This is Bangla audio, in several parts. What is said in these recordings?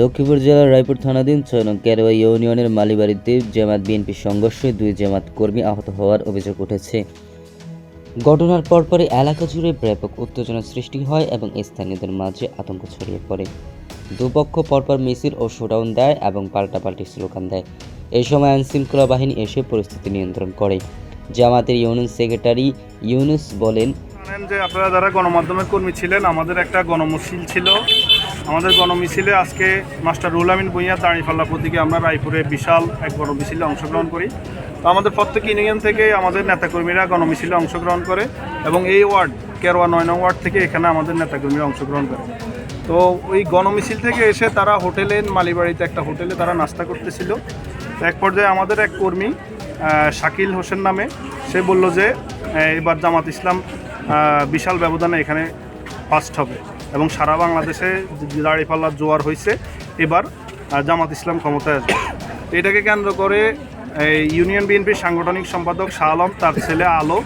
লক্ষ্মীপুর জেলার রায়পুর থানাধীন ছয় নং কেরোয়া ইউনিয়নের মালিবাড়িতে জামাত বিএনপি সংঘর্ষে দুই জামাত কর্মী আহত হওয়ার অভিযোগ উঠেছে। ঘটনার পরপরই এলাকা জুড়ে ব্যাপক উত্তেজনা সৃষ্টি হয় এবং স্থানীয়দের মাঝে আতঙ্ক ছড়িয়ে পড়ে। দুপক্ষ পরপর মিছিল ও শোডাউন দেয় এবং পাল্টাপাল্টি স্লোগান দেয়। এই সময় আইনশৃঙ্খলা বাহিনী এসে পরিস্থিতি নিয়ন্ত্রণ করে। জামাতের ইউনিয়ন সেক্রেটারি ইউনুস বলেন যে আপনারা যারা গণমাধ্যমের কর্মী ছিলেন, আমাদের একটা গণমিছিল ছিল। আমাদের গণমিছিলে আজকে মাস্টার রুল আমিন ভুঁইয়া দাঁড়িপাল্লা প্রতীকে আমরা রায়পুরে বিশাল এক গণমিছিলে অংশগ্রহণ করি। তো আমাদের প্রত্যেক ইউনিয়ন থেকে আমাদের নেতাকর্মীরা গণমিছিলে অংশগ্রহণ করে এবং এই ওয়ার্ড, কেরোয়া নয় নং ওয়ার্ড থেকে এখানে আমাদের নেতাকর্মীরা অংশগ্রহণ করে। তো ওই গণমিছিল থেকে এসে তারা হোটেলে, মালিবাড়িতে একটা হোটেলে তারা নাস্তা করতেছিল। এক পর্যায়ে আমাদের এক কর্মী শাকিল হোসেন নামে, সে বলল যে এবার জামাত ইসলাম বিশাল ব্যবধানে এখানে ফার্স্ট হবে। এবং সারা বাংলাদেশে দাঁড়িপাল্লার জোয়ার হয়েছে। এবার জামাত ইসলাম ক্ষমতায় আসবে। এটাকে কেন্দ্র করে এই ইউনিয়ন বিএনপির সাংগঠনিক সম্পাদক শাহ আলম, তার ছেলে আলো,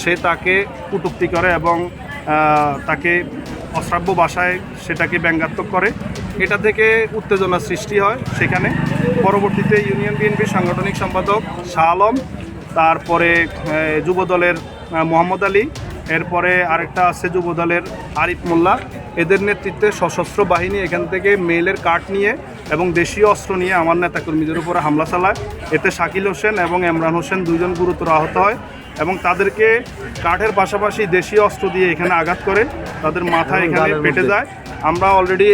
সে তাকে কটূক্তি করে এবং তাকে অশ্রাব্য ভাষায় সেটাকে ব্যঙ্গাত্মক করে। এটা থেকে উত্তেজনা সৃষ্টি হয় সেখানে। পরবর্তীতে ইউনিয়ন বিএনপির সাংগঠনিক সম্পাদক শাহ আলম, তারপরে যুবদলের মোহাম্মদ আলী, এরপরে আরেকটা আছে যুবদলের আরিফ মোল্লা। এদের নেতৃত্বে সশস্ত্র বাহিনী এখান থেকে মেলের কাঠ নিয়ে এবং দেশীয় অস্ত্র নিয়ে আমার নেতাকর্মীদের উপরে হামলা চালায়। এতে শাকিল হোসেন এবং এমরান হোসেন দুজন গুরুতর আহত হয় এবং তাদেরকে কাঠের পাশাপাশি দেশীয় অস্ত্র দিয়ে এখানে আঘাত করে। তাদের মাথা এখানে পেটে যায়। আমরা অলরেডি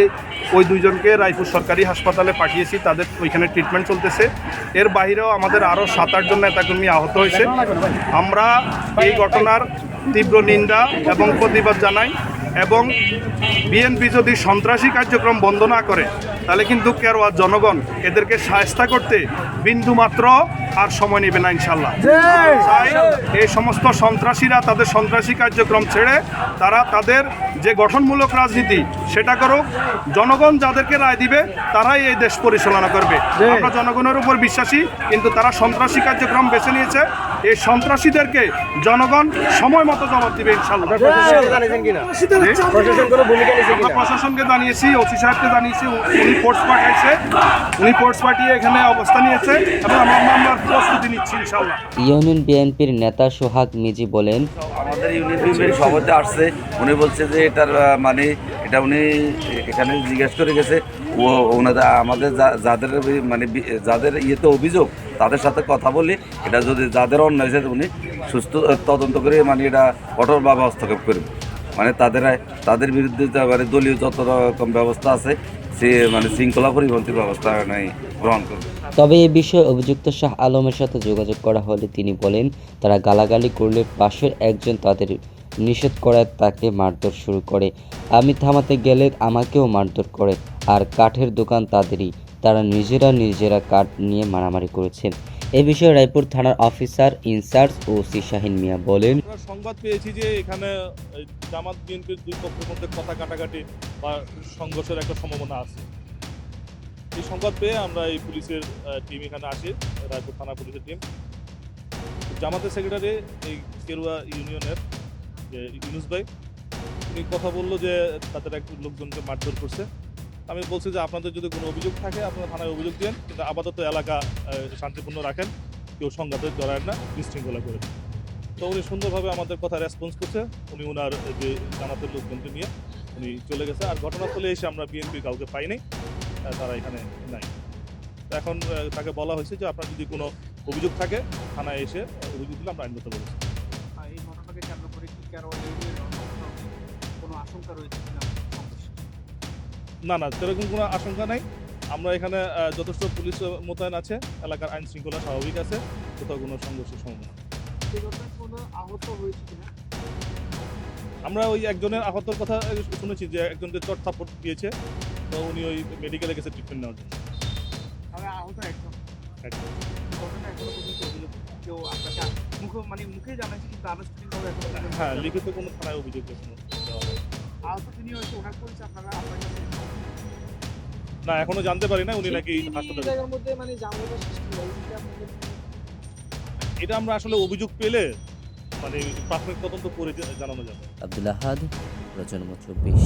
ওই দুইজনকে রায়পুর সরকারি হাসপাতালে পাঠিয়েছি। তাদের ওইখানে ট্রিটমেন্ট চলতেছে। এর বাইরেও আমাদের আরও সাত আটজন নেতাকর্মী আহত হয়েছে। আমরা এই ঘটনার তীব্র নিন্দা এবং প্রতিবাদ জানাই। এবং বিএনপি যদি সন্ত্রাসী কার্যক্রম বন্ধ না করে, তাহলে কিন্তু কেরোয়া জনগণ এদেরকে সায়স্তা করতে বিন্দু মাত্র আর সময় নেবে না ইনশাল্লাহ। তাই এই সমস্ত সন্ত্রাসীরা তাদের সন্ত্রাসী কার্যক্রম ছেড়ে তারা তাদের যে গঠনমূলক রাজনীতি সেটা করুক জনগণ যাদেরকে রায় দিবে তারাই এই দেশ পরিচালনা করবে। আমরা জনগণের উপর বিশ্বাসী কিন্তু তারা সন্ত্রাসী কার্যক্রম বেছে নিয়েছে। এই সন্ত্রাসীদেরকে জনগণ সময় মতো জবাব দিবে ইনশাল্লাহ। আমরা প্রশাসনকে জানিয়েছি ওসি সাহেবকে জানিয়েছি উনি ফোর্স পাঠাইছে। উনি ফোর্স পাঠিয়ে এখানে অবস্থা নিয়েছে। এবং আমরা মামলার প্রস্তুতি নিচ্ছি ইনশাল্লাহ ইউনিয়ন বিএনপির নেতা সোহাগ মিজি বলেন আমাদের ইউনিট বিমের সভাতে আসছে উনি বলছে যে এটার মানে এটা উনি এখানে জিজ্ঞেস করে গেছে ও ওনাদের আমাদের যাদের মানে যাদের ইয়েতে অভিযোগ তাদের সাথে কথা বলি এটা যদি যাদের অন্যায় হয়েছে উনি সুস্থ তদন্ত করে মানে এটা কঠোরভাবে হস্তক্ষেপ করবে। মানে তাদের তাদের বিরুদ্ধে মানে দলীয় যত রকম ব্যবস্থা আছে মানে শৃঙ্খলা ব্যবস্থা গ্রহণ তবে এ বিষয়ে অভিযুক্ত শাহ আলমের সাথে যোগাযোগ করা হলে তিনি বলেন, তারা গালাগালি করলে পাশের একজন তাদের নিষেধ করায় তাকে মারধর শুরু করে। আমি থামাতে গেলে আমাকেও মারধর করে। আর কাঠের দোকান তাদেরই। তারা নিজেরা নিজেরা কাঠ নিয়ে মারামারি করেছেন। এ বিষয়ে রায়পুর থানার officer in charge O C Shahin Mia বলেন সংবাদ পেয়েছি যে এখানে জামাত বিএনপির দুই পক্ষের মধ্যে কথা কাটাকাটি বা সংঘর্ষের একটা সম্ভাবনা আছে। এই সংবাদ পেয়ে আমরা এই পুলিশের টিম এখানে আসি, রায়পুর থানা পুলিশের টিম জামাতের সেক্রেটারি এই কেরুয়া ইউনিয়নের, যে ইউনুস ভাই, উনি কথা বলল যে তাদের এক লোকজনকে মারধর করছে। আমি বলছি যে আপনাদের যদি কোনো অভিযোগ থাকে, আপনারা থানায় অভিযোগ দিন কিন্তু আপাতত এলাকা শান্তিপূর্ণ রাখেন। কেউ সংঘাতের জড়ায় না, বিশৃঙ্খলা করে তো উনি সুন্দরভাবে আমাদের কথা রেসপন্স করছে। উনি ওনার যে জামাতের লোকজনকে নিয়ে উনি চলে গেছে। আর ঘটনাস্থলে এসে আমরা বিএনপি কাউকে পাইনি তারা এখানে নাই। এখন তাকে বলা হয়েছে যে আপনার যদি কোনো অভিযোগ থাকে, থানায় এসে অভিযোগ দিলে আমরা আইনগত বলেছি এই ঘটনাকে কেন্দ্র করে কি কারও ইউনিয়নের কোনো আশঙ্কা রয়েছে? না না সেরকম কোনো আশঙ্কা নাই। আমরা এখানে যথেষ্ট পুলিশ মোতায়েন আছে। এলাকার আইন শৃঙ্খলা স্বাভাবিক আছে। কোথাও কোনো সংঘর্ষের সম্ভাবনা আমরা ওই একজনের আহতর কথা শুনেছি যে একজনকে চট থাপ্পড় দিয়েছে। তো উনি ওই মেডিকেলে গেছে ট্রিটমেন্ট নেওয়ার জন্য। আহত একদম। মানে মুখে জানাইছে কিন্তু আনুষ্ঠানিকভাবে হ্যাঁ লিখিত কোনো থানায় অভিযোগ। আহত তিনি হয়েছে ওনার পরিচয় আপনারা আপনার কাছে না এখনও জানতে পারি না উনি নাকি এই হাসপাতালে। মানে এটা আমরা আসলে অভিযোগ পেলে মানে প্রাথমিক তদন্ত করে জানানো যাবে। আব্দুল আহাদ প্রজন্ম চব্বিশ